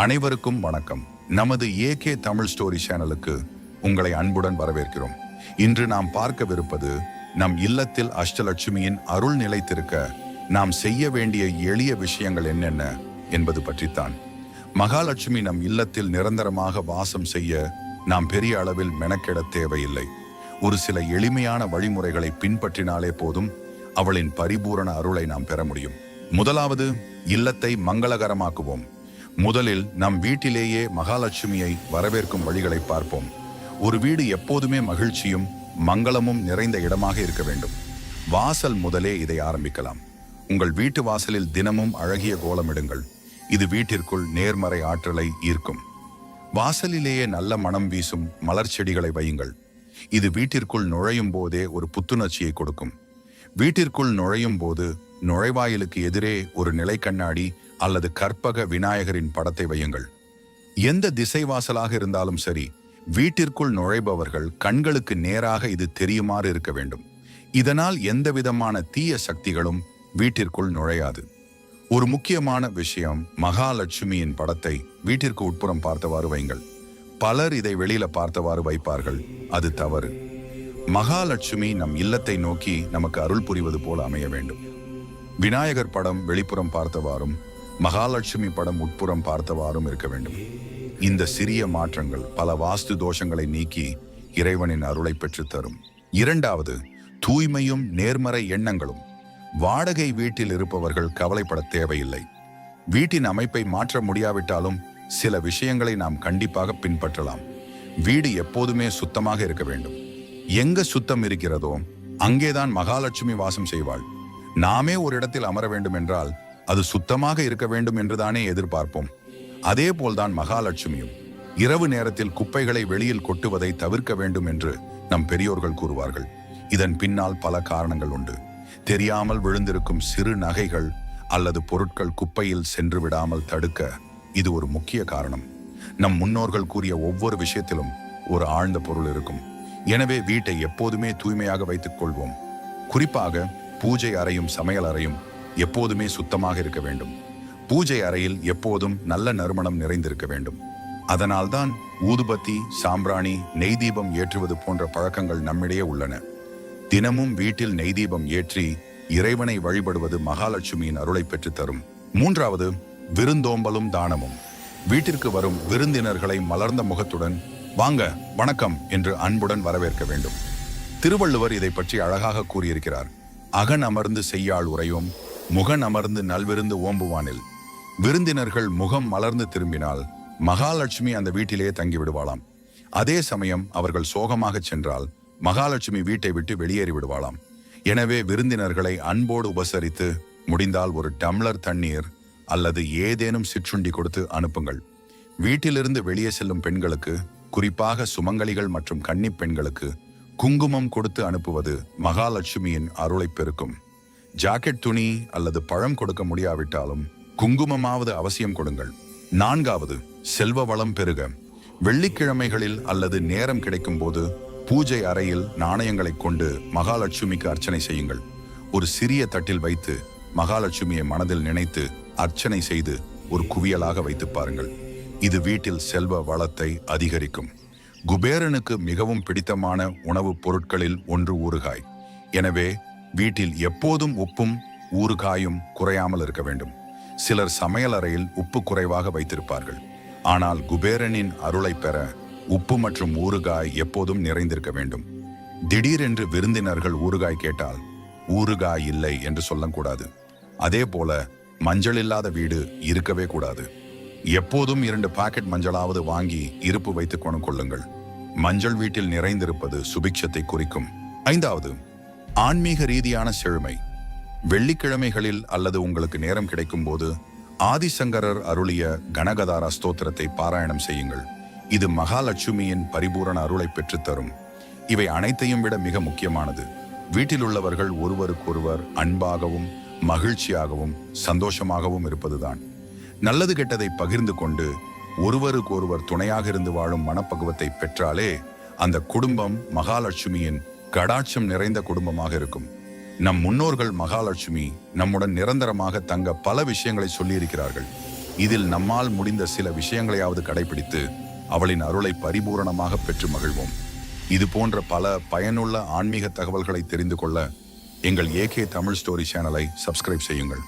அனைவருக்கும் வணக்கம். நமது ஏகே தமிழ் ஸ்டோரி சேனலுக்கு உங்களை அன்புடன் வரவேற்கிறோம். இன்று நாம் பார்க்கவிருப்பது நம் இல்லத்தில் அஷ்டலட்சுமியின் அருள் நிலைத்திருக்க நாம் செய்ய வேண்டிய எளிய விஷயங்கள் என்னென்ன என்பது பற்றித்தான். மகாலட்சுமி நம் இல்லத்தில் நிரந்தரமாக வாசம் செய்ய நாம் பெரிய அளவில் மெனக்கெட தேவையில்லை. ஒரு சில எளிமையான வழிமுறைகளை பின்பற்றினாலே போதும் அவளின் பரிபூரண அருளை நாம் பெற முடியும். முதலாவது இல்லத்தை மங்களகரமாக்குவோம். முதலில் நம் வீட்டிலேயே மகாலட்சுமியை வரவேற்கும் வழிகளை பார்ப்போம். ஒரு வீடு எப்போதுமே மகிழ்ச்சியும் மங்களமும் நிறைந்த இடமாக இருக்க வேண்டும். வாசல் முதலே இதை ஆரம்பிக்கலாம். உங்கள் வீட்டு வாசலில் தினமும் அழகிய கோலமிடுங்கள் இது வீட்டிற்குள் நேர்மறை ஆற்றலை ஈர்க்கும். வாசலிலேயே நல்ல மனம் வீசும் மலர் செடிகளை வையுங்கள். இது வீட்டிற்குள் நுழையும் போதே ஒரு புத்துணர்ச்சியை கொடுக்கும். வீட்டிற்குள் நுழையும் போது நுழைவாயிலுக்கு எதிரே ஒரு நிலை கண்ணாடி அல்லது கற்பக விநாயகரின் படத்தை வையுங்கள். எந்த திசைவாசலாக இருந்தாலும் சரி வீட்டிற்குள் நுழைபவர்கள் கண்களுக்கு நேராக இது தெரியுமாறு இருக்க வேண்டும். இதனால் எந்த விதமான தீய சக்திகளும் வீட்டிற்குள் நுழையாது. ஒரு முக்கியமான விஷயம் மகாலட்சுமியின் படத்தை வீட்டிற்கு உட்புறம் பார்த்தவாறு வைங்கள் பலர் இதை வெளியில பார்த்தவாறு வைப்பார்கள் அது தவறு. மகாலட்சுமி நம் இல்லத்தை நோக்கி நமக்கு அருள் புரிவது போல அமைய வேண்டும். விநாயகர் படம் வெளிப்புறம் பார்த்தவாறும் மகாலட்சுமி படம் உட்புறம் பார்த்தவாறும் இருக்க வேண்டும். இந்த சிறிய மாற்றங்கள் பல வாஸ்து தோஷங்களை நீக்கி இறைவனின் அருளை பெற்றுத்தரும் இரண்டாவது தூய்மையும் நேர்மறை எண்ணங்களும். வாடகை வீட்டில் இருப்பவர்கள் கவலைப்பட தேவையில்லை. வீட்டின் அமைப்பை மாற்ற முடியாவிட்டாலும் சில விஷயங்களை நாம் கண்டிப்பாக பின்பற்றலாம். வீடு எப்போதுமே சுத்தமாக இருக்க வேண்டும். எங்க சுத்தம் இருக்கிறதோ அங்கேதான் மகாலட்சுமி வாசம் செய்வாள். நாமே ஒரு இடத்தில் அமர வேண்டும் என்றால் அது சுத்தமாக இருக்க வேண்டும் என்றுதானே எதிர்பார்ப்போம். அதே போல்தான் மகாலட்சுமியும் இரவு நேரத்தில் குப்பைகளை வெளியில் கொட்டுவதை தவிர்க்க வேண்டும் என்று நம் பெரியோர்கள் கூறுவார்கள். இதன் பின்னால் பல காரணங்கள் உண்டு. தெரியாமல் விழுந்திருக்கும் சிறு நகைகள் அல்லது பொருட்கள் குப்பையில் சென்று விடாமல் தடுக்க இது ஒரு முக்கிய காரணம். நம் முன்னோர்கள் கூறிய ஒவ்வொரு விஷயத்திலும் ஒரு ஆழ்ந்த பொருள் இருக்கும். எனவே வீட்டை எப்போதுமே தூய்மையாக வைத்துக் கொள்வோம். குறிப்பாக பூஜை அறையும் சமையல் அறையும் எப்போதுமே சுத்தமாக இருக்க வேண்டும். பூஜை அறையில் எப்போதும் நல்ல நறுமணம் நிறைந்திருக்க வேண்டும். அதனால்தான் ஊதுபத்தி சாம்பிராணி நெய் தீபம் ஏற்றுவது போன்ற பழக்கங்கள் நம்மிடையே உள்ளன. தினமும் வீட்டில் நெய் தீபம் ஏற்றி இறைவனை வழிபடுவது மகாலட்சுமியின் அருளை பெற்று தரும். மூன்றாவது விருந்தோம்பலும் தானமும். வீட்டிற்கு வரும் விருந்தினர்களை மலர்ந்த முகத்துடன் வாங்க வணக்கம் என்று அன்புடன் வரவேற்க வேண்டும். திருவள்ளுவர் இதை பற்றி அழகாக கூறியிருக்கிறார். அகன் அமர்ந்து செய்யாள் உரையும் முகன் அமர்ந்து நல்விருந்து ஓம்புவானில். விருந்தினர்கள் முகம் மலர்ந்து திரும்பினால் மகாலட்சுமி அந்த வீட்டிலேயே தங்கிவிடுவாளாம். அதே சமயம் அவர்கள் சோகமாக சென்றால் மகாலட்சுமி வீட்டை விட்டு வெளியேறி விடுவாளாம். எனவே விருந்தினர்களை அன்போடு உபசரித்து முடிந்தால் ஒரு டம்ளர் தண்ணீர் அல்லது ஏதேனும் சிற்றுண்டி கொடுத்து அனுப்புங்கள். வீட்டிலிருந்து வெளியே செல்லும் பெண்களுக்கு குறிப்பாக சுமங்கலிகள் மற்றும் கன்னிப் பெண்களுக்கு குங்குமம் கொடுத்து அனுப்புவது மகாலட்சுமியின் அருளை பெருக்கும். ஜாக்கெட் துணி அல்லது பழம் கொடுக்க முடியாவிட்டாலும் குங்குமமாவது அவசியம் கொடுங்கள். நான்காவது செல்வ வளம் பெருக. வெள்ளிக்கிழமைகளில் அல்லது நேரம் கிடைக்கும் போது பூஜை அறையில் நாணயங்களை கொண்டு மகாலட்சுமிக்கு அர்ச்சனை செய்யுங்கள். ஒரு சிறிய தட்டில் வைத்து மகாலட்சுமியை மனதில் நினைத்து அர்ச்சனை செய்து ஒரு குவியலாக வைத்து பாருங்கள். இது வீட்டில் செல்வ வளத்தை அதிகரிக்கும். குபேரனுக்கு மிகவும் பிடித்தமான உணவுப் பொருட்களில் ஒன்று ஊறுகாய். எனவே வீட்டில் எப்போதும் உப்பும் ஊறுகாயும் குறையாமல் இருக்க வேண்டும். சிலர் சமையலறையில் உப்பு குறைவாக வைத்திருப்பார்கள். ஆனால் குபேரனின் அருளை பெற உப்பு மற்றும் ஊறுகாய் எப்போதும் நிறைந்திருக்க வேண்டும். திடீரென்று விருந்தினர்கள் ஊறுகாய் கேட்டால் ஊறுகாய் இல்லை என்று சொல்லக்கூடாது. அதே போல மஞ்சள் இல்லாத வீடு இருக்கவே கூடாது. எப்போதும் இரண்டு பாக்கெட் மஞ்சளாவது வாங்கி இருப்பு வைத்துக் கொண்டு கொள்ளுங்கள். மஞ்சள் வீட்டில் நிறைந்திருப்பது சுபிக்ஷத்தை குறிக்கும். ஐந்தாவது ஆன்மீக ரீதியான செழுமை. வெள்ளிக்கிழமைகளில் அல்லது உங்களுக்கு நேரம் கிடைக்கும் போது ஆதிசங்கரர் அருளிய கனகதாரா ஸ்தோத்திரத்தை பாராயணம் செய்யுங்கள். இது மகாலட்சுமியின் பரிபூரண அருளை பெற்றுத்தரும் இவை அனைத்தையும் விட மிக முக்கியமானது. வீட்டில் உள்ளவர்கள் ஒருவருக்கொருவர் அன்பாகவும் மகிழ்ச்சியாகவும் சந்தோஷமாகவும் இருப்பதுதான். நல்லது கெட்டதை பகிர்ந்து கொண்டு ஒருவருக்கொருவர் துணையாக இருந்து வாழும் மனப்பக்குவத்தை பெற்றாலே அந்த குடும்பம் மகாலட்சுமியின் கடாட்சம் நிறைந்த குடும்பமாக இருக்கும். நம் முன்னோர்கள் மகாலட்சுமி நம்முடன் நிரந்தரமாக தங்க பல விஷயங்களை சொல்லியிருக்கிறார்கள். இதில் நம்மால் முடிந்த சில விஷயங்களையாவது கடைபிடித்து அவளின் அருளை பரிபூரணமாக பெற்று மகிழ்வோம். இது போன்ற பல பயனுள்ள ஆன்மீக தகவல்களை தெரிந்து கொள்ள எங்கள் ஏகே தமிழ் ஸ்டோரி சேனலை சப்ஸ்கிரைப் செய்யுங்கள்.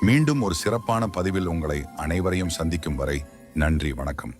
மீண்டும் ஒரு சிறப்பான பதிவில் உங்களை அனைவரையும் சந்திக்கும் வரை நன்றி வணக்கம்.